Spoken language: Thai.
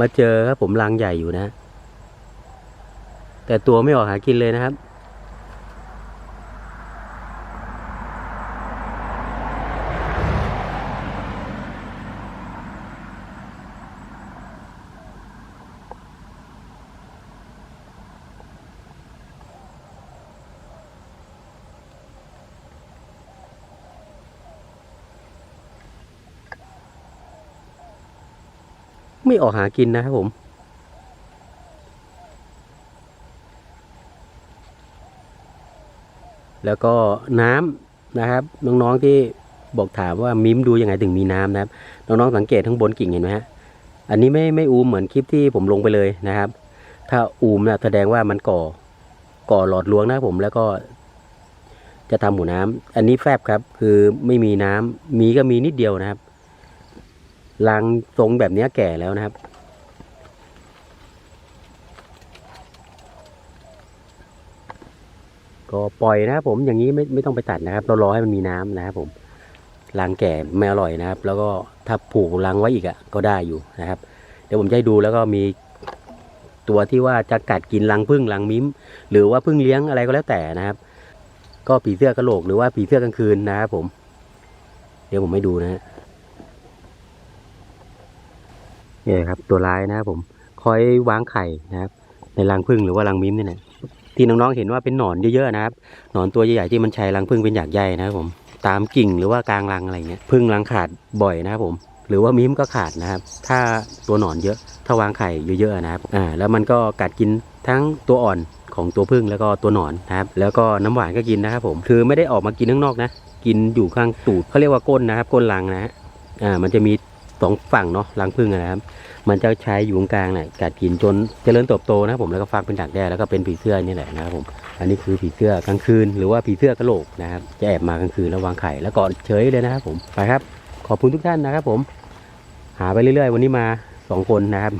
มาเจอครับผมรังใหญ่อยู่นะ แต่ตัวไม่ออกหากินเลยนะครับ ไม่ออกหากินนะครับผม แล้วก็น้ำนะครับ น้องๆที่บอกถามว่ามิมดูยังไงถึงมีน้ำนะครับ น้องๆสังเกตทั้งบนกิ่งเห็นไหมฮะอันนี้ไม่ไม่อูมเหมือนคลิปที่ผมลงไปเลยนะครับ ถ้าอูมนะแสดงว่ามันก่อก่อหลอดลวงนะครับผมแล้วก็จะทำหมูน้ำอันนี้แฟบครับ คือไม่มีน้ำมีก็มีนิดเดียวนะครับ รังทรงแบบนี้แก่แล้วนะครับ ก็ปล่อยนะครับผมอย่างนี้ไม่ไม่ต้องไปตัดนะครับ เรารอให้มันมีน้ำนะครับผมรังแก่ไม่อร่อยนะครับ แล้วก็ถ้าผูกรังไว้อีกอะก็ได้อยู่นะครับ เดี๋ยวผมจะให้ดูแล้วก็มีตัวที่ว่าจะกัดกินรังพึ่งรังมิ้ม หรือว่าพึ่งเลี้ยงอะไรก็แล้วแต่นะครับ ก็ผีเสื้อกระโหลกหรือว่าผีเสื้อกลางคืนนะครับผม เดี๋ยวผมให้ดูนะฮะ เนี่ยครับตัวร้ายนะครับผมคอยวางไข่นะครับ ในรังพึ่งหรือว่ารังมิ้มนี่แหละที่น้องๆเห็นว่าเป็นหนอนเยอะๆนะครับหนอนตัวใหญ่ๆที่มันใช้รังพึ่งเป็นหยากใยนะครับผมตามกิ่งหรือว่ากลางรังอะไรเงี้ยพึ่งรังขาดบ่อยนะครับผม หรือว่ามิ้มก็ขาดนะครับ ถ้าตัวหนอนเยอะ ถ้าวางไข่เยอะๆนะครับอ่าแล้วมันก็กัดกินทั้งตัวอ่อนของตัวพึ่งแล้วก็ตัวหนอนนะครับ แล้วก็น้ำหวานก็กินนะครับผมคือไม่ได้ออกมากินข้างนอกนะ กินอยู่ข้างตูดเขาเรียกว่าก้นนะครับก้นรังนะฮะอ่ามันจะมี สองฝั่งเนาะรังพึ่งนะครับ มันจะใช้อยู่ตรงกลางเนี่ยกัดกินจนเจริญเติบโตนะครับผมแล้วก็ฟักเป็นดักแด้แล้วก็เป็นผีเสื้อนี่แหละนะครับผมอันนี้คือผีเสื้อกลางคืน หรือว่าผีเสื้อกระโหลกนะครับ จะแอบมากลางคืนแล้ววางไข่แล้วก็เฉยเลยนะครับผมไปครับ ขอบคุณทุกท่านนะครับผม หาไปเรื่อยๆ วันนี้มาสองคนนะครับ